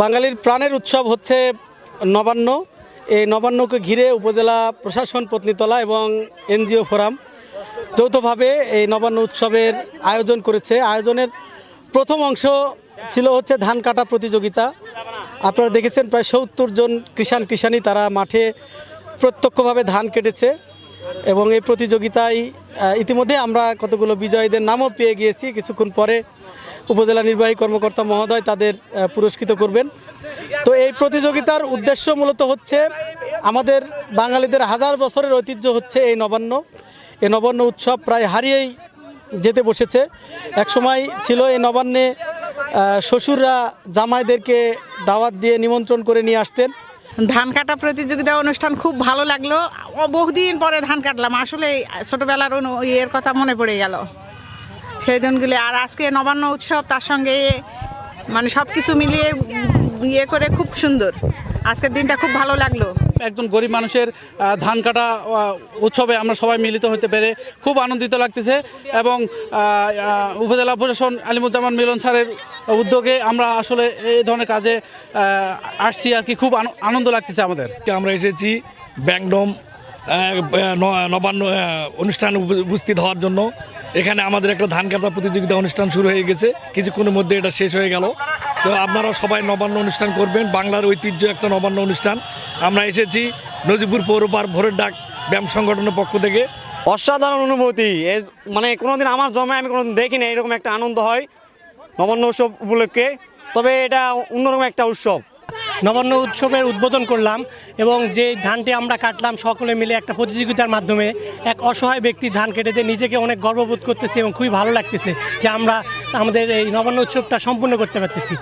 বাঙালির প্রাণের উৎসব হচ্ছে নবান্ন। এই নবান্নকে ঘিরে উপজেলা প্রশাসন পত্নীতলা এবং এনজিও ফোরাম যৌথভাবে এই নবান্ন উৎসবের আয়োজন করেছে। আয়োজনের প্রথম অংশ ছিল হচ্ছে ধান কাটা প্রতিযোগিতা। আপনারা দেখেছেন প্রায় সত্তর জন কৃষাণ কৃষানি তারা মাঠে প্রত্যক্ষভাবে ধান কেটেছে এবং এই প্রতিযোগিতায় ইতিমধ্যে আমরা কতগুলো বিজয়ীদের নামও পেয়ে গিয়েছি। কিছুক্ষণ পরে উপজেলা নির্বাহী কর্মকর্তা মহোদয় তাদের পুরস্কৃত করবেন। তো এই প্রতিযোগিতার উদ্দেশ্য মূলত হচ্ছে, আমাদের বাঙালিদের হাজার বছরের ঐতিহ্য হচ্ছে এই নবান্ন। এই নবান্ন উৎসব প্রায় হারিয়েই যেতে বসেছে। একসময় ছিল এই নবান্নে শ্বশুররা জামাইদেরকে দাওয়াত দিয়ে নিমন্ত্রণ করে নিয়ে আসতেন। ধান কাটা প্রতিযোগিতা অনুষ্ঠান খুব ভালো লাগল। বহুদিন পরে ধান কাটলাম। আসলে ছোটোবেলার ইয়ের কথা মনে পড়ে গেল। সেই দিনগুলি আর আজকে নবান্ন উৎসব, তার সঙ্গে মানে সব কিছু মিলিয়ে ইয়ে করে খুব সুন্দর। আজকের দিনটা খুব ভালো লাগল। একজন গরিব মানুষের ধান কাটা উৎসবে আমরা সবাই মিলিত হতে পেরে খুব আনন্দিত লাগতেছে এবং উপজেলা প্রশাসন আলিমুজ্জামান মিলন স্যারের উদ্যোগে আমরা আসলে এই ধরনের কাজে আসছি আর কি। খুব আন- আনন্দ লাগতেছে আমাদের। আমরা এসেছি ব্যাংডম নবান্ন অনুষ্ঠান উপ- উপস্থিত হওয়ার জন্য। এখানে আমাদের একটা ধান কাটা প্রতিযোগিতা অনুষ্ঠান শুরু হয়ে গেছে। কিছুক্ষণের মধ্যে এটা শেষ হয়ে গেল। তো আপনারা সবাই নবান্ন অনুষ্ঠান করবেন। বাংলার ঐতিহ্য একটা নবান্ন অনুষ্ঠান। আমরা এসেছি নজিপুর পৌর পার্ক ভোরের ডাক ব্যায়াম সংগঠনের পক্ষ থেকে। অসাধারণ অনুভূতি। মানে কোনোদিন আমার জমে আমি কোনোদিন দেখিনি, এরকম একটা আনন্দ হয় নবান্ন উৎসব উপলক্ষে। তবে এটা অন্যরকম একটা উৎসব। নবান্ন উৎসবের উদ্বোধন করলাম এবং যে ধানটি আমরা কাটলাম, সকলে মিলে একটা প্রতিযোগিতার মাধ্যমে এক অসহায় ব্যক্তি ধান কেটেতে নিজেকে অনেক গর্ববোধ করতেছি এবং খুবই ভালো লাগতেছে যে আমরা আমাদের এই নবান্ন উৎসবটা সম্পূর্ণ করতে পারতেছি।